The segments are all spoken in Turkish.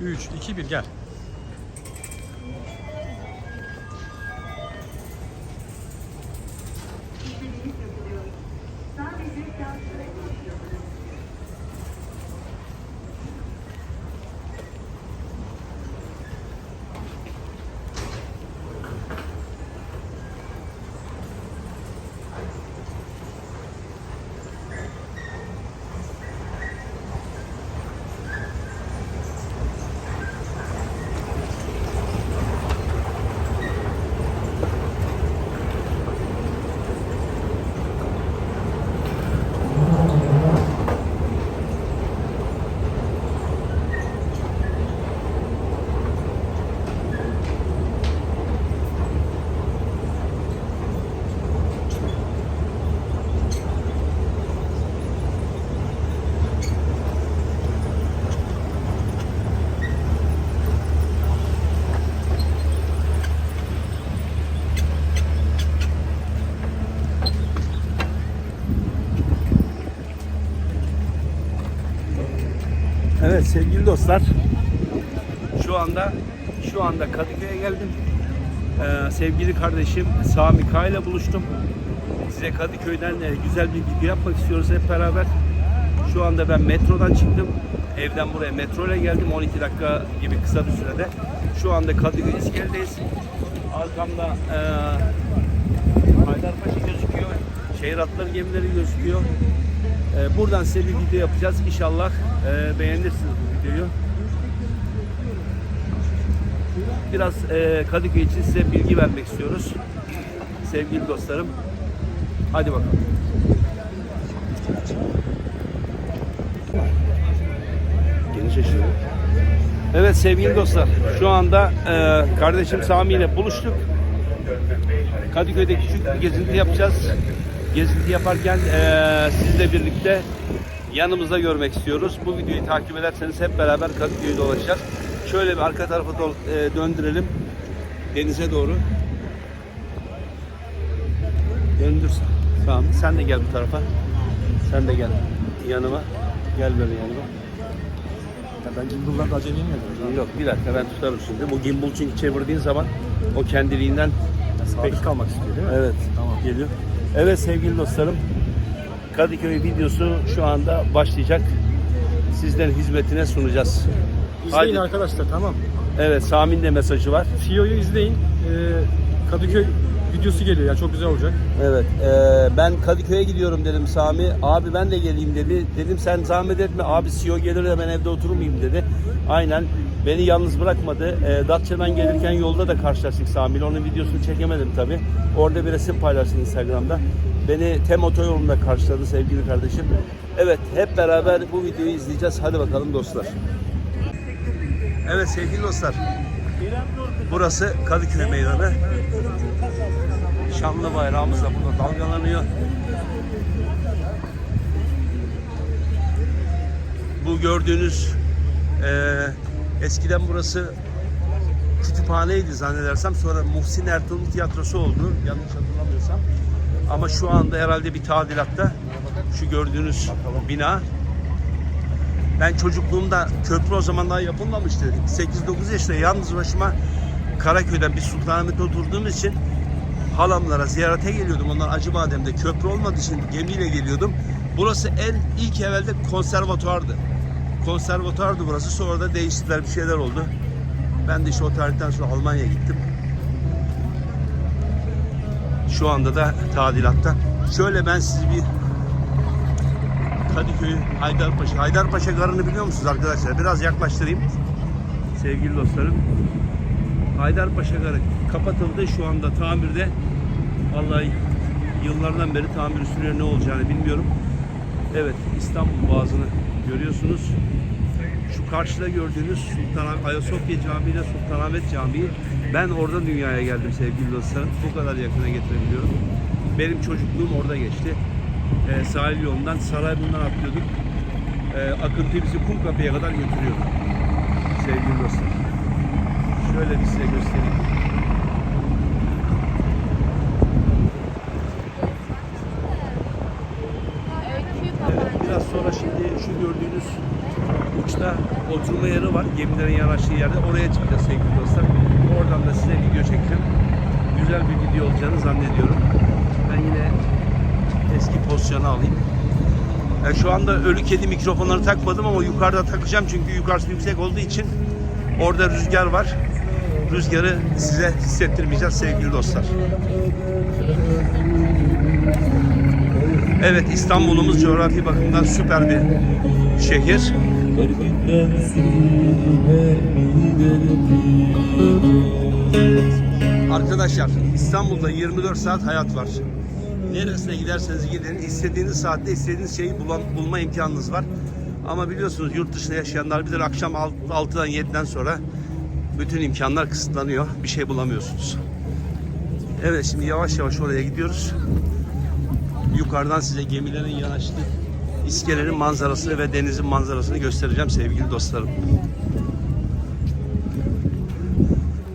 3, 2, 1 gel. Evet sevgili dostlar. Şu anda şu anda Kadıköy'e geldim. Ee, sevgili kardeşim Sami K ile buluştum. Size Kadıköy'den e, güzel bir video yapmak istiyoruz hep beraber. Şu anda ben metrodan çıktım. Evden buraya metro ile geldim 12 dakika gibi kısa bir sürede. Şu anda Kadıköy İskele'deyiz. Arkamda e, Haydarpaşa gözüküyor. Şehir atları gemileri gözüküyor. Ee, buradan size bir video yapacağız. İnşallah e, beğenirsiniz bu videoyu. Biraz e, Kadıköy için size bilgi vermek istiyoruz. Sevgili dostlarım. Hadi bakalım. Geniş açıyor. Evet sevgili dostlar. Şu anda e, kardeşim Sami ile buluştuk. Kadıköy'de küçük bir gezinti yapacağız. Gezinti yaparken eee sizle birlikte yanımızda görmek istiyoruz. Bu videoyu takip ederseniz hep beraber Kadıköy'ü dolaşacağız. Şöyle bir arka tarafa do- eee, döndürelim. Denize doğru. Döndür. Tamam. Sen de gel bu tarafa. Sen de gel yanıma. Gel böyle yanıma. Ya ben gimbal'dan da acemiyim ya. Yok bir dakika ben tutarım şimdi. Bu gimbal çünkü çevirdiğin zaman o kendiliğinden Sabit kalmak istiyor değil mi? Evet. Tamam. Geliyor. Evet sevgili dostlarım. Kadıköy videosu şu anda başlayacak. Sizlerin hizmetine sunacağız. İzleyin Hadi. arkadaşlar tamam. Evet Sami'nin de mesajı var. CEO'yu izleyin. Ee, Kadıköy videosu geliyor ya çok güzel olacak. Evet. e, ben Kadıköy'e gidiyorum dedim Sami. Abi ben de geleyim dedi. Dedim sen zahmet etme. Abi CEO gelir de ben evde oturur muyum dedi. Aynen. Beni yalnız bırakmadı. E, Datça'dan gelirken yolda da karşılaştık Sami. Onun videosunu çekemedim tabi. Orada bir resim paylaştı Instagram'da. Beni Tem otoyolunda karşıladı sevgili kardeşim. Evet hep beraber bu videoyu izleyeceğiz. Hadi bakalım dostlar. Evet sevgili dostlar. Burası Kadıköy Meydanı. Şanlı bayrağımız da burada dalgalanıyor. Bu gördüğünüz eee, eskiden burası kütüphaneydi zannedersem. Sonra Muhsin Ertuğrul tiyatrosu oldu yanlış hatırlamıyorsam. Ama şu anda herhalde bir tadilatta şu gördüğünüz bina. Ben çocukluğumda köprü o zaman daha yapılmamıştı. 8-9 yaşında yalnız başıma Karaköy'den bir Sultanahmet'te oturduğum için halamlara ziyarete geliyordum. Onlar Acıbadem'de köprü olmadığı için gemiyle geliyordum. Burası en ilk evvelde konservatuardı. Konservatuardı burası. Sonra da değiştiler bir şeyler oldu. Ben de işte o tarihten sonra Almanya'ya gittim. Şu anda da tadilatta. Şöyle ben sizi bir Kadıköy, Haydarpaşa. Haydarpaşa Garı'nı biliyor musunuz arkadaşlar? Biraz yaklaştırayım. Sevgili dostlarım. Haydarpaşa Garı kapatıldı. Şu anda tamirde. Vallahi yıllardan beri tamir sürüyor ne olacağını bilmiyorum. Evet İstanbul Boğazı'nı görüyorsunuz. Şu karşıda gördüğünüz Sultan Ayasofya Camii ile Sultanahmet Camii. Ben orada dünyaya geldim sevgili dostlarım. Bu kadar yakına getirebiliyorum. Benim çocukluğum orada geçti. Ee, sahil yolundan Sarayburnu'ndan atlıyorduk. Ee, akıntı bizi Kumkapı'ya kadar götürüyordu. Sevgili dostlar. Şöyle bir size göstereyim. Evet, biraz sonra şimdi şu gördüğünüz uçta oturma yeri var. Gemilerin yanaştığı yerde. Oraya çıkacağız sevgili dostlar. Oradan da size video çekeceğim. Güzel bir video olacağını zannediyorum. Ben yine eski pozisyonu alayım. E, şu anda ölü kedi mikrofonları takmadım ama yukarıda takacağım çünkü yukarısı yüksek olduğu için orada rüzgar var. Rüzgarı size hissettirmeyeceğiz sevgili dostlar. Evet İstanbul'umuz coğrafi bakımdan süper bir şehir. Arkadaşlar İstanbul'da 24 saat hayat var. Neresine giderseniz gidin istediğiniz saatte istediğiniz şeyi bulan, bulma imkanınız var. Ama biliyorsunuz yurt dışında yaşayanlar bilir akşam 6'dan 7'den sonra bütün imkanlar kısıtlanıyor. Bir şey bulamıyorsunuz. Evet şimdi yavaş yavaş oraya gidiyoruz. Yukarıdan size gemilerin yanaştığı iskelenin manzarasını ve denizin manzarasını göstereceğim sevgili dostlarım.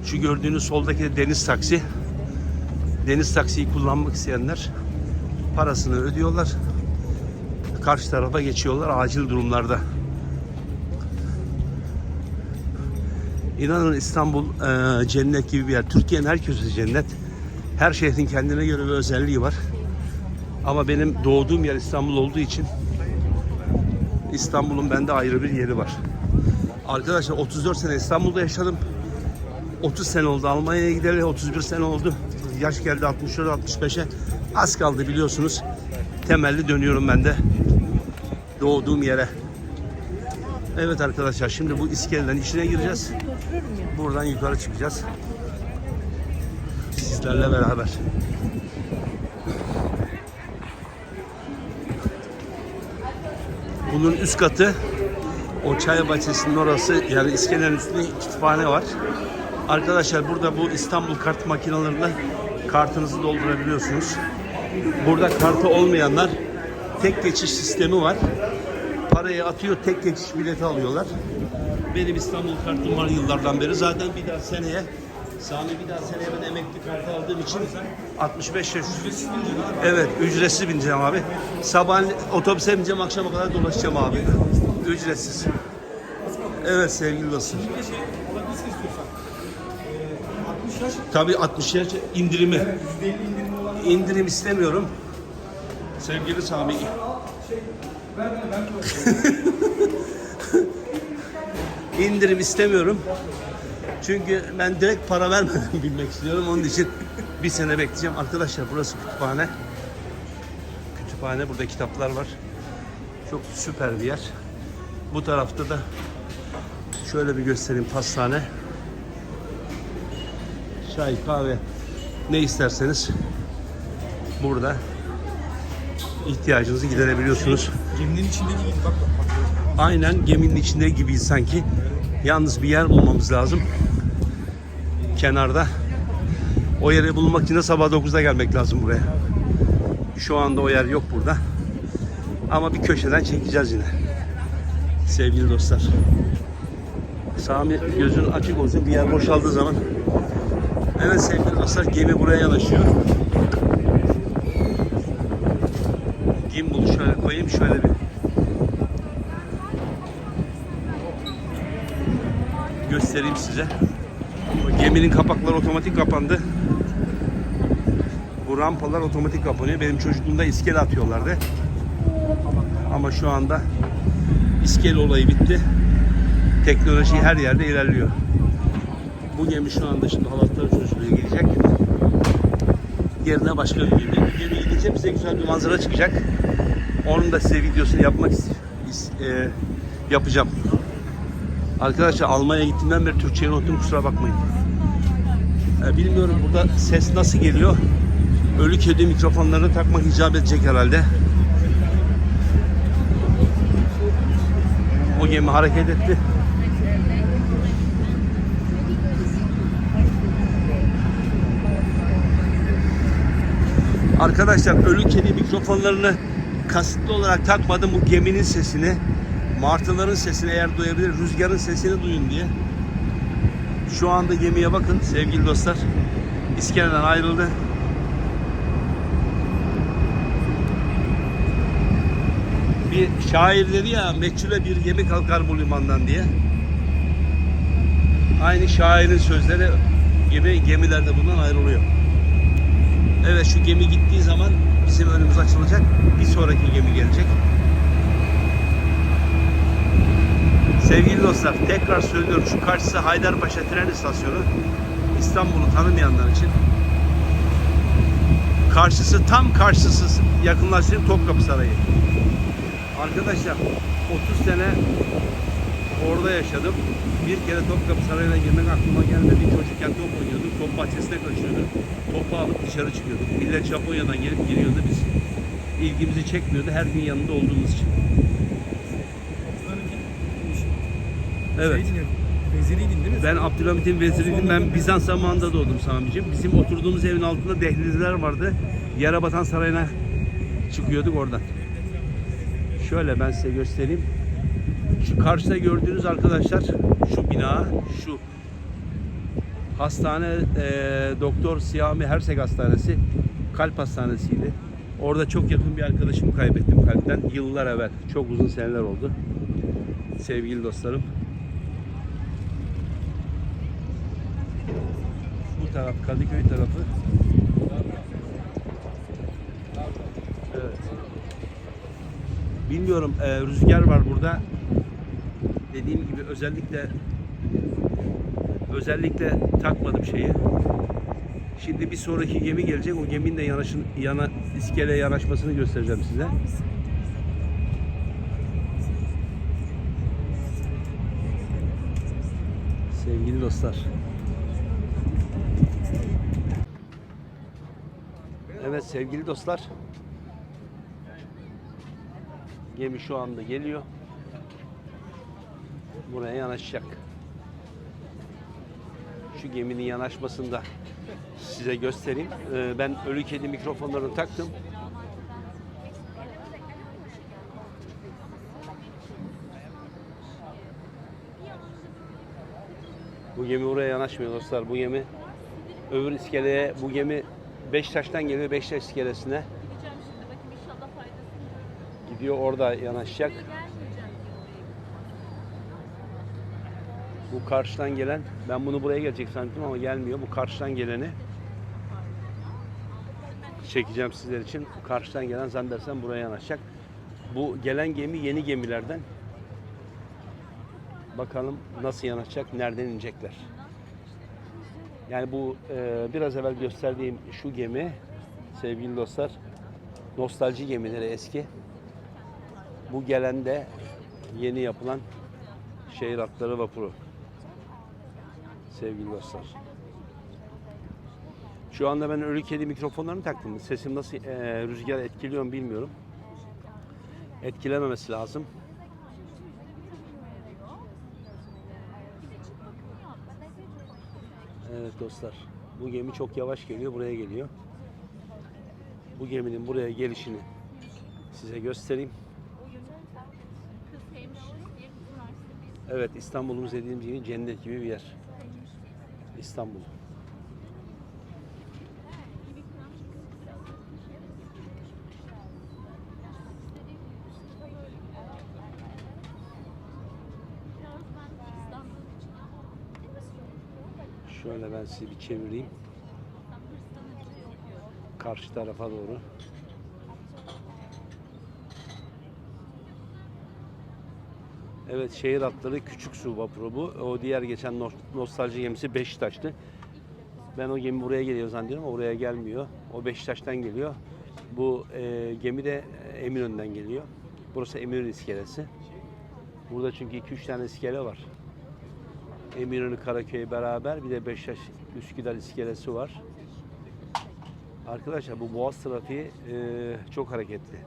Şu gördüğünüz soldaki de deniz taksi. Deniz taksiyi kullanmak isteyenler parasını ödüyorlar. Karşı tarafa geçiyorlar acil durumlarda. İnanın İstanbul e, cennet gibi bir yer. Türkiye'nin her köşesi cennet. Her şehrin kendine göre bir özelliği var. Ama benim doğduğum yer İstanbul olduğu için İstanbul'un bende ayrı bir yeri var. Arkadaşlar 34 sene İstanbul'da yaşadım. 30 sene oldu Almanya'ya gideli 31 sene oldu. Yaş geldi 64-65'e. Az kaldı biliyorsunuz. Temelli dönüyorum ben de. Doğduğum yere. Evet arkadaşlar şimdi bu iskeleden içine gireceğiz. Buradan yukarı çıkacağız. Sizlerle beraber. Bunun üst katı o çay bahçesinin orası yani iskelenin üstünde kütüphane var. Arkadaşlar burada bu İstanbul kart makinalarında kartınızı doldurabiliyorsunuz. Burada kartı olmayanlar tek geçiş sistemi var. Parayı atıyor tek geçiş bileti alıyorlar. Benim İstanbul kartım var yıllardan beri. Zaten bir daha seneye Sami bir daha seneye ben emekli kartı aldığım için 65 yaş. Evet ücretsiz bineceğim abi. Sabah otobüse bineceğim akşama kadar dolaşacağım abi. Ücretsiz. Evet sevgili dostlar. Tabii 60 yaş indirimi. İndirim istemiyorum. Sevgili Sami. İndirim istemiyorum. Çünkü ben direkt para vermeden bilmek istiyorum. Onun için bir sene bekleyeceğim. Arkadaşlar burası kütüphane. Kütüphane. Burada kitaplar var. Çok süper bir yer. Bu tarafta da şöyle bir göstereyim pastane. Çay, kahve ne isterseniz burada ihtiyacınızı giderebiliyorsunuz. Geminin içindeki gibi bak bak. Aynen geminin içinde gibiyiz sanki. Yalnız bir yer bulmamız lazım. Kenarda. O yeri bulmak için de sabah 9'da gelmek lazım buraya. Şu anda o yer yok burada. Ama bir köşeden çekeceğiz yine. Sevgili dostlar. Sami gözün açık olsun bir yer boşaldığı zaman. Evet sevgili dostlar gemi buraya yanaşıyor. Gimbal'ı şöyle koyayım şöyle bir göstereyim size. Geminin kapakları otomatik kapandı. Bu rampalar otomatik kapanıyor. Benim çocukluğumda iskele atıyorlardı. Ama şu anda iskele olayı bitti. Teknoloji her yerde ilerliyor. Bu gemi şu anda şimdi halatları çözülüyor gelecek. Yerine başka bir gemi. Gemi gidince bize güzel bir manzara çıkacak. Onun da size videosunu yapmak e, yapacağım. Arkadaşlar Almanya'ya gittiğimden beri Türkçeyi unuttum kusura bakmayın. Ee, bilmiyorum burada ses nasıl geliyor. Ölü kedi mikrofonlarını takmak icap edecek herhalde. O gemi hareket etti. Arkadaşlar ölü kedi mikrofonlarını kasıtlı olarak takmadım bu geminin sesini. Martıların sesini eğer duyabilir, rüzgarın sesini duyun diye. Şu anda gemiye bakın sevgili dostlar. İskeleden ayrıldı. Bir şair dedi ya, meçhule bir gemi kalkar bu limandan diye. Aynı şairin sözleri gibi gemiler de bundan ayrılıyor. Evet şu gemi gittiği zaman bizim önümüz açılacak. Bir sonraki gemi gelecek. Sevgili dostlar tekrar söylüyorum şu karşısı Haydarpaşa tren istasyonu. İstanbul'u tanımayanlar için. Karşısı tam karşısı yakınlaştırayım Topkapı Sarayı. Arkadaşlar 30 sene orada yaşadım. Bir kere Topkapı Sarayı'na girmek aklıma gelmedi. Çocukken top oynuyorduk. Top bahçesine kaçıyorduk. Topu alıp dışarı çıkıyorduk. Millet Japonya'dan gelip giriyordu. Biz ilgimizi çekmiyordu. Her gün yanında olduğumuz için. Evet. Veziriydin değil mi? Ben Abdülhamit'in veziriydim. Ben Bizans zamanında doğdum Sami'cim. Bizim oturduğumuz evin altında dehlizler vardı. Yerebatan Sarayı'na çıkıyorduk oradan. Şöyle ben size göstereyim. Şu karşıda gördüğünüz arkadaşlar şu bina, şu hastane e, Doktor Siyami Hersek Hastanesi kalp hastanesiydi. Orada çok yakın bir arkadaşımı kaybettim kalpten yıllar evvel. Çok uzun seneler oldu. Sevgili dostlarım. Bu taraf Kadıköy tarafı. Bilmiyorum e, rüzgar var burada. Dediğim gibi özellikle özellikle takmadım şeyi. Şimdi bir sonraki gemi gelecek. O geminin de yanaşın, yana, iskeleye yanaşmasını göstereceğim size. Sevgili dostlar. Evet sevgili dostlar. Gemi şu anda geliyor. Buraya yanaşacak. Şu geminin yanaşmasını da size göstereyim. Ee, ben ölü kedi mikrofonlarını taktım. Bu gemi buraya yanaşmıyor dostlar. Bu gemi öbür iskeleye, bu gemi Beşiktaş'tan geliyor Beşiktaş iskelesine. Gidiyor orada yanaşacak. Bu karşıdan gelen, ben bunu buraya gelecek zannettim ama gelmiyor. Bu karşıdan geleni çekeceğim sizler için. Bu karşıdan gelen zannedersem buraya yanaşacak. Bu gelen gemi yeni gemilerden. Bakalım nasıl yanaşacak, nereden inecekler. Yani bu e, biraz evvel gösterdiğim şu gemi sevgili dostlar nostalji gemileri eski. Bu gelen de yeni yapılan şehir hatları vapuru. Sevgili dostlar. Şu anda ben ölü kedi mikrofonlarını taktım. Sesim nasıl e, rüzgar etkiliyor mu bilmiyorum. Etkilememesi lazım. Evet dostlar. Bu gemi çok yavaş geliyor. Buraya geliyor. Bu geminin buraya gelişini size göstereyim. Kız hem diye bir üniversite biz. Evet İstanbul'umuz dediğim gibi cennet gibi bir yer. İstanbul. Şöyle ben sizi bir çevireyim. Karşı tarafa doğru. Evet şehir hatları küçük su vapuru bu. O diğer geçen no- nostalji gemisi Beşiktaş'tı. Ben o gemi buraya geliyor zannediyorum oraya gelmiyor. O Beşiktaş'tan geliyor. Bu e, gemi de Eminönü'nden geliyor. Burası Eminönü iskelesi. Burada çünkü 2-3 tane iskele var. Eminönü Karaköy beraber bir de Beşiktaş Üsküdar iskelesi var. Arkadaşlar bu boğaz trafiği e, çok hareketli.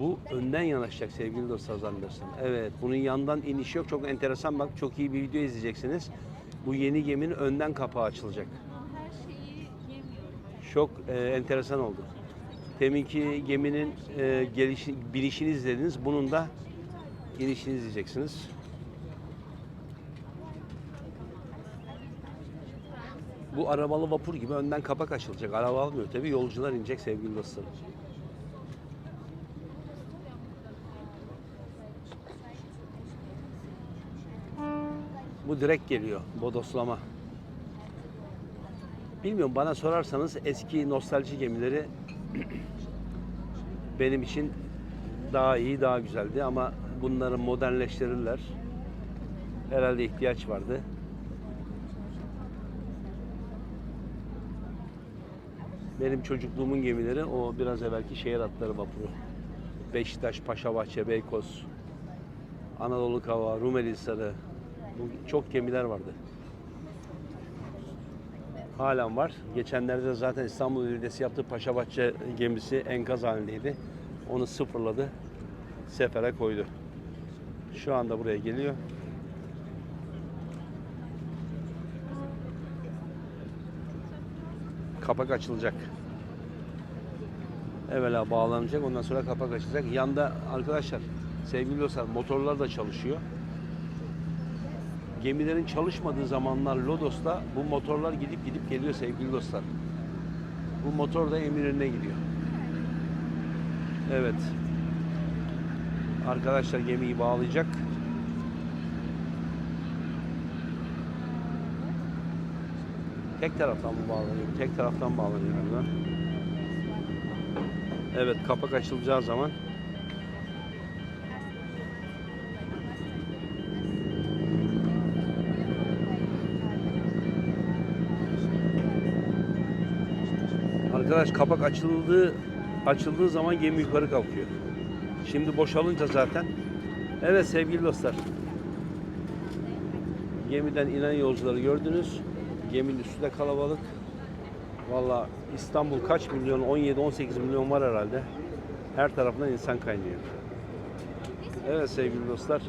Bu önden yanaşacak sevgili dostlar zannedersem. Evet bunun yandan inişi yok. Çok enteresan bak çok iyi bir video izleyeceksiniz. Bu yeni geminin önden kapağı açılacak. Çok e, enteresan oldu. Teminki geminin e, gelişi, bilişini izlediniz. Bunun da inişini izleyeceksiniz. Bu arabalı vapur gibi önden kapak açılacak. Araba almıyor tabii. Yolcular inecek sevgili dostlarım. Bu direkt geliyor. Bodoslama. Bilmiyorum bana sorarsanız eski nostalji gemileri benim için daha iyi, daha güzeldi ama bunları modernleştirirler. Herhalde ihtiyaç vardı. Benim çocukluğumun gemileri o biraz evvelki şehir hatları vapuru. Beşiktaş, Paşabahçe, Beykoz, Anadolu Kava, Rumeli Hisarı. Bu çok gemiler vardı. Halen var. Geçenlerde zaten İstanbul Belediyesi yaptığı Paşabahçe gemisi enkaz halindeydi. Onu sıfırladı. Sefere koydu. Şu anda buraya geliyor. Kapak açılacak. Evvela bağlanacak ondan sonra kapak açılacak. Yanda arkadaşlar sevgili dostlar motorlar da çalışıyor. Gemilerin çalışmadığı zamanlar Lodos'ta bu motorlar gidip gidip geliyor sevgili dostlar. Bu motor da emirine gidiyor. Evet. Arkadaşlar gemiyi bağlayacak. Tek taraftan mı bağlanıyor? Tek taraftan bağlanıyor. Evet kapak açılacağı zaman Arkadaş kapak açıldığı açıldığı zaman gemi yukarı kalkıyor. Şimdi boşalınca zaten. Evet sevgili dostlar. Gemiden inen yolcuları gördünüz. Geminin üstü de kalabalık. Valla İstanbul kaç milyon? 17-18 milyon var herhalde. Her tarafından insan kaynıyor. Evet sevgili dostlar.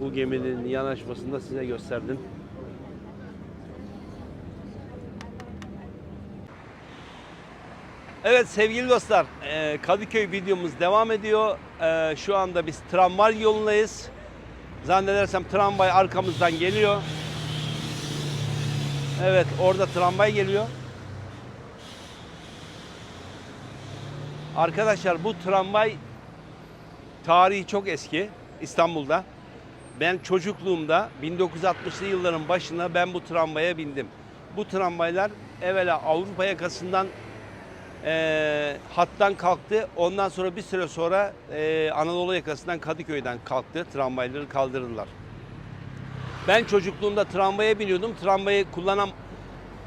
Bu geminin yanaşmasını da size gösterdim. Evet sevgili dostlar, e, Kadıköy videomuz devam ediyor. E, Şu anda biz tramvay yolundayız. Zannedersem tramvay arkamızdan geliyor. Evet, orada tramvay geliyor. Arkadaşlar bu tramvay tarihi çok eski İstanbul'da. Ben çocukluğumda 1960'lı yılların başında ben bu tramvaya bindim. Bu tramvaylar evvela Avrupa yakasından e, hattan kalktı. Ondan sonra bir süre sonra e, Anadolu yakasından Kadıköy'den kalktı. Tramvayları kaldırdılar. Ben çocukluğumda tramvaya biniyordum. Tramvayı kullanan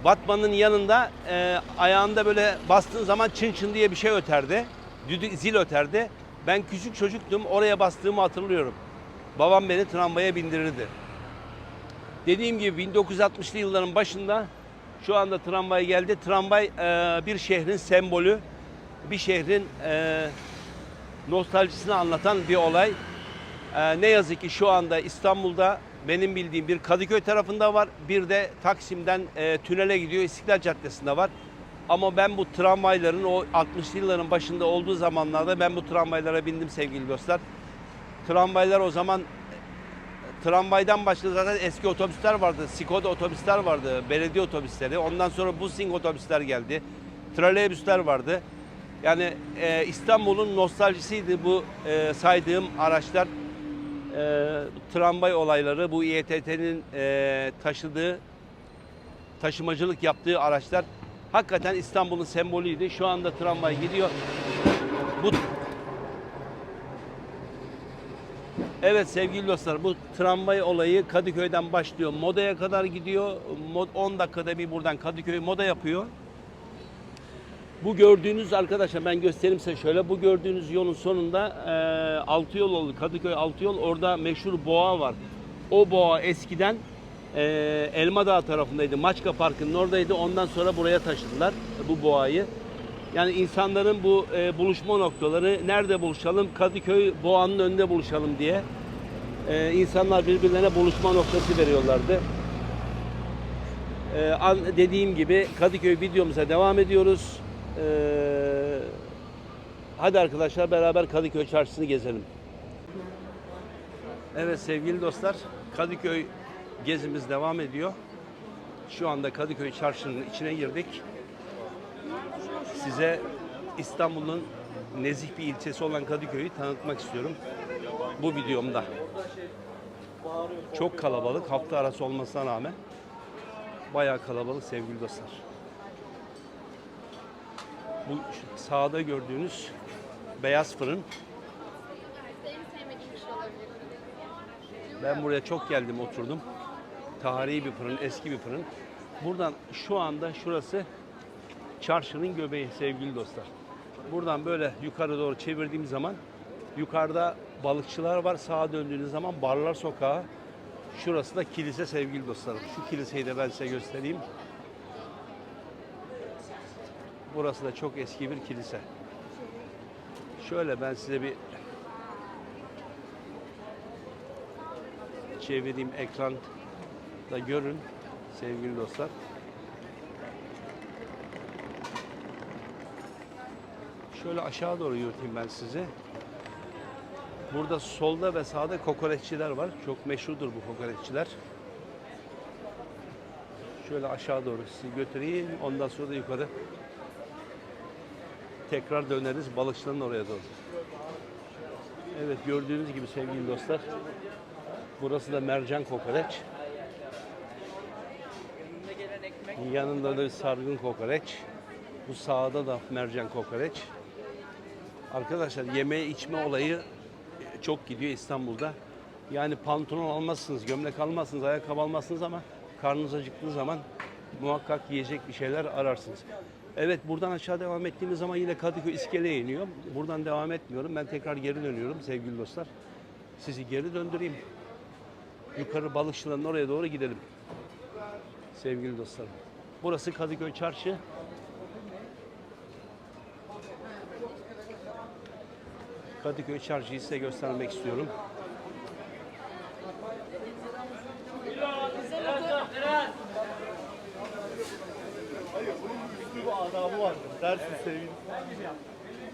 Batman'ın yanında e, ayağında böyle bastığın zaman çın çın diye bir şey öterdi. Düdük, zil öterdi. Ben küçük çocuktum. Oraya bastığımı hatırlıyorum. Babam beni tramvaya bindirirdi. Dediğim gibi 1960'lı yılların başında şu anda tramvay geldi. Tramvay e, bir şehrin sembolü, bir şehrin e, nostaljisini anlatan bir olay. E, ne yazık ki şu anda İstanbul'da benim bildiğim bir Kadıköy tarafında var, bir de Taksim'den e, tünele gidiyor İstiklal Caddesi'nde var. Ama ben bu tramvayların o 60'lı yılların başında olduğu zamanlarda ben bu tramvaylara bindim sevgili dostlar. Tramvaylar o zaman tramvaydan başka zaten eski otobüsler vardı. Skoda otobüsler vardı. Belediye otobüsleri. Ondan sonra Busing otobüsler geldi. Trolleybüsler vardı. Yani e, İstanbul'un nostaljisiydi bu e, saydığım araçlar. E, tramvay olayları, bu İETT'nin e, taşıdığı, taşımacılık yaptığı araçlar hakikaten İstanbul'un sembolüydü. Şu anda tramvay gidiyor. Bu Evet sevgili dostlar bu tramvay olayı Kadıköy'den başlıyor. Moda'ya kadar gidiyor. Mod 10 dakikada bir buradan Kadıköy Moda yapıyor. Bu gördüğünüz arkadaşlar ben göstereyim size şöyle. Bu gördüğünüz yolun sonunda e, altı yol oldu. Kadıköy altı yol. Orada meşhur boğa var. O boğa eskiden e, Elmadağ tarafındaydı. Maçka Parkı'nın oradaydı. Ondan sonra buraya taşıdılar bu boğayı. Yani insanların bu e, buluşma noktaları nerede buluşalım? Kadıköy Boğa'nın önünde buluşalım diye. E, insanlar birbirlerine buluşma noktası veriyorlardı. E, an, dediğim gibi Kadıköy videomuza devam ediyoruz. E, hadi arkadaşlar beraber Kadıköy çarşısını gezelim. Evet sevgili dostlar Kadıköy gezimiz devam ediyor. Şu anda Kadıköy çarşının içine girdik size İstanbul'un nezih bir ilçesi olan Kadıköy'ü tanıtmak istiyorum. bu videomda. Çok kalabalık hafta arası olmasına rağmen bayağı kalabalık sevgili dostlar. Bu sağda gördüğünüz beyaz fırın. Ben buraya çok geldim oturdum. Tarihi bir fırın, eski bir fırın. Buradan şu anda şurası çarşının göbeği sevgili dostlar. Buradan böyle yukarı doğru çevirdiğim zaman yukarıda balıkçılar var. Sağa döndüğünüz zaman Barlar Sokağı. Şurası da kilise sevgili dostlarım. Şu kiliseyi de ben size göstereyim. Burası da çok eski bir kilise. Şöyle ben size bir çevireyim ekranda görün sevgili dostlar. Şöyle aşağı doğru yürüteyim ben sizi. Burada solda ve sağda kokoreççiler var. Çok meşhurdur bu kokoreççiler. Şöyle aşağı doğru sizi götüreyim. Ondan sonra da yukarı tekrar döneriz balıkçıların oraya doğru. Evet gördüğünüz gibi sevgili dostlar. Burası da mercan kokoreç. Yanında da sargın kokoreç. Bu sağda da mercan kokoreç. Arkadaşlar yeme içme olayı çok gidiyor İstanbul'da. Yani pantolon almazsınız, gömlek almazsınız, ayakkabı almazsınız ama karnınız acıktığı zaman muhakkak yiyecek bir şeyler ararsınız. Evet buradan aşağı devam ettiğimiz zaman yine Kadıköy iskeleye iniyor. Buradan devam etmiyorum. Ben tekrar geri dönüyorum sevgili dostlar. Sizi geri döndüreyim. Yukarı balıkçıların oraya doğru gidelim. Sevgili dostlarım. Burası Kadıköy Çarşı. Kadıköy Çarşı'yı size göstermek istiyorum.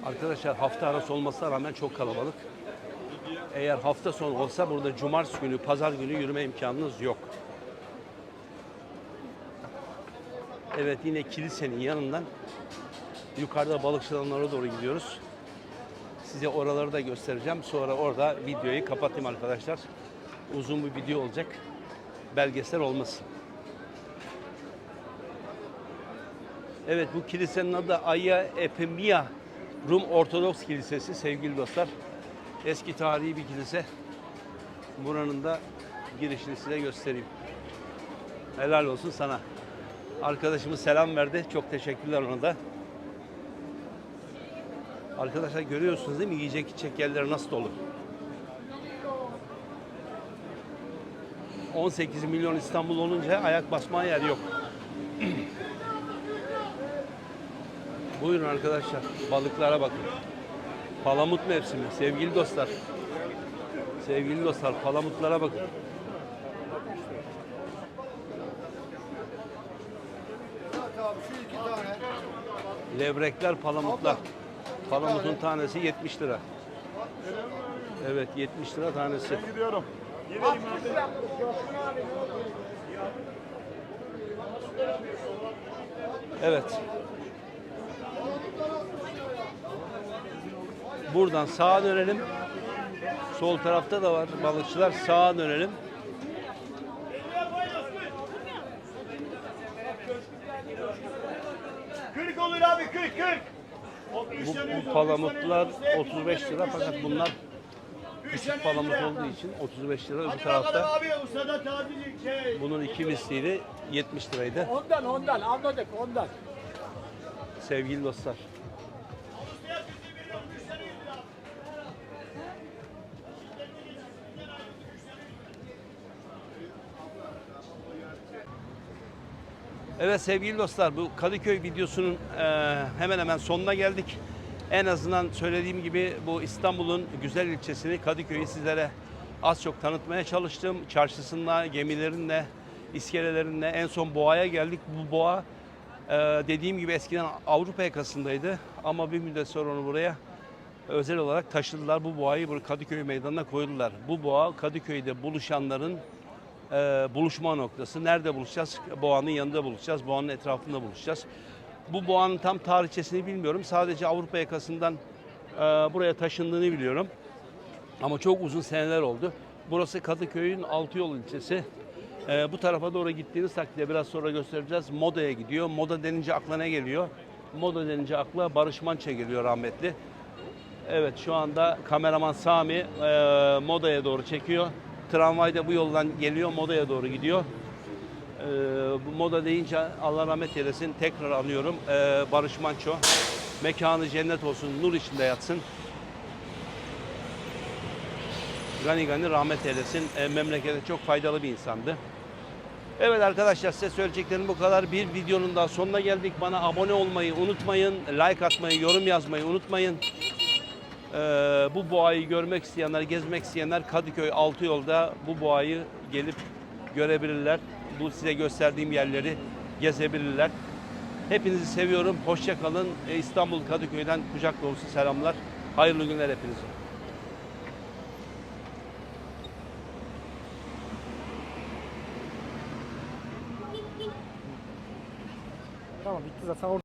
Arkadaşlar hafta arası olmasına rağmen çok kalabalık. Eğer hafta sonu olsa burada cumartesi günü, pazar günü yürüme imkanınız yok. Evet yine kilisenin yanından yukarıda balıkçılarına doğru gidiyoruz. Size oraları da göstereceğim. Sonra orada videoyu kapatayım arkadaşlar. Uzun bir video olacak. Belgesel olmasın. Evet bu kilisenin adı Aya Epimia Rum Ortodoks Kilisesi sevgili dostlar. Eski tarihi bir kilise. Buranın da girişini size göstereyim. Helal olsun sana. Arkadaşımız selam verdi. Çok teşekkürler ona da. Arkadaşlar görüyorsunuz değil mi? Yiyecek içecek yerleri nasıl dolu. 18 milyon İstanbul olunca ayak basmaya yer yok. Buyurun arkadaşlar. Balıklara bakın. Palamut mevsimi. Sevgili dostlar. Sevgili dostlar palamutlara bakın. Levrekler, palamutlar. Palamutun tanesi 70 lira. Evet 70 lira tanesi. Gidiyorum. Evet. Buradan sağa dönelim. Sol tarafta da var balıkçılar. Sağa dönelim. Kırk olur abi kırk kırk. Bu, bu palamutlar üç tane yüz, 35 lira fakat bunlar üç küçük palamut olduğu için 35 lira. Öbür tarafta şey. bunun iki misliydi 70 liraydı. Ondan ondan anladık ondan. Sevgili dostlar. Evet sevgili dostlar bu Kadıköy videosunun eee, hemen hemen sonuna geldik. En azından söylediğim gibi bu İstanbul'un güzel ilçesini Kadıköy'ü sizlere az çok tanıtmaya çalıştım. Çarşısında, gemilerinle, iskelelerinle en son Boğa'ya geldik. Bu Boğa eee, dediğim gibi eskiden Avrupa yakasındaydı ama bir müddet sonra onu buraya özel olarak taşıdılar. Bu boğayı Kadıköy meydanına koydular. Bu boğa Kadıköy'de buluşanların e, buluşma noktası. Nerede buluşacağız? Boğanın yanında buluşacağız. Boğanın etrafında buluşacağız. Bu boğanın tam tarihçesini bilmiyorum. Sadece Avrupa yakasından e, buraya taşındığını biliyorum. Ama çok uzun seneler oldu. Burası Kadıköy'ün Altıyol ilçesi. Ee, bu tarafa doğru gittiğiniz takdirde biraz sonra göstereceğiz. Moda'ya gidiyor. Moda denince akla ne geliyor? Moda denince akla Barış Manço geliyor rahmetli. Evet şu anda kameraman Sami e, Moda'ya doğru çekiyor. Tramvay da bu yoldan geliyor Moda'ya doğru gidiyor. E, bu Moda deyince Allah rahmet eylesin tekrar anıyorum. E, Barış Manço mekanı cennet olsun nur içinde yatsın. Gani gani rahmet eylesin. E, memlekete çok faydalı bir insandı. Evet arkadaşlar size söyleyeceklerim bu kadar. Bir videonun daha sonuna geldik. Bana abone olmayı unutmayın. Like atmayı, yorum yazmayı unutmayın. Ee, bu boğayı görmek isteyenler, gezmek isteyenler Kadıköy Altıyol'da bu boğayı gelip görebilirler. Bu size gösterdiğim yerleri gezebilirler. Hepinizi seviyorum. Hoşça kalın. Ee, İstanbul Kadıköy'den kucak dolusu selamlar. Hayırlı günler hepinize. Tamam bitti zaten.